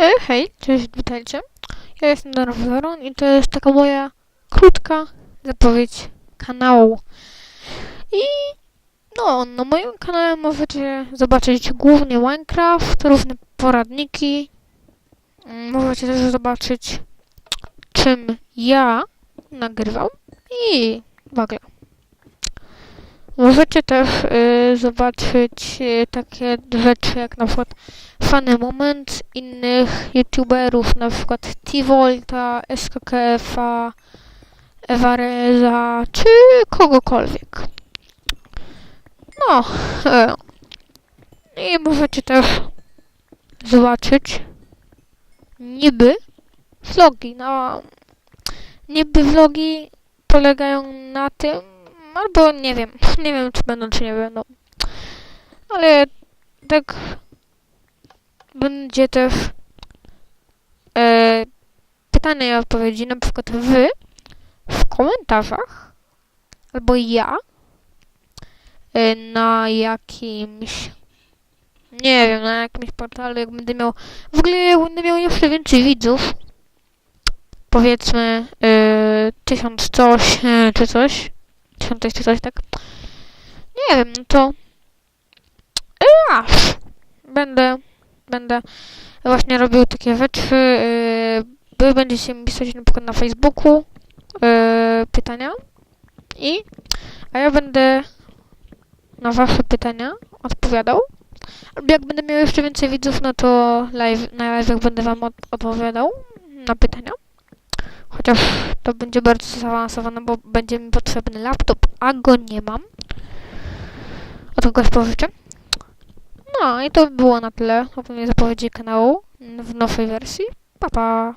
E, hej, cześć, witajcie. Ja jestem Darwaron i to jest taka moja krótka zapowiedź kanału. I no, na moim kanale możecie zobaczyć głównie Minecraft, różne poradniki. Mm, Możecie też zobaczyć, czym ja nagrywam i w ogóle. Możecie też y, zobaczyć y, takie rzeczy jak na przykład fany moment innych youtuberów, na przykład T-Volta, SKKF-a, Evareza, czy kogokolwiek. No, e, i możecie też zobaczyć niby vlogi. No, niby vlogi polegają na tym, albo nie wiem, nie wiem czy będą, czy nie będą. Ale tak będzie też e, pytania i odpowiedzi, na przykład wy w komentarzach, albo ja e, na jakimś nie wiem, na jakimś portalu, jak będę miał w ogóle jak będę miał jeszcze więcej widzów powiedzmy e, tysiąc coś, e, czy coś czy coś, tak nie wiem, no to aż będę będę właśnie robił takie rzeczy. Yy, wy będziecie mi pisać na przykład na Facebooku yy, pytania i a ja będę na wasze pytania odpowiadał. Albo jak będę miał jeszcze więcej widzów, no to live, na live będę wam od, odpowiadał na pytania. Chociaż to będzie bardzo zaawansowane, bo będzie mi potrzebny laptop, a go nie mam. Od kogoś pożyczę. No i to by było na tyle o pewnej zapowiedzi kanału w nowej wersji. Pa pa!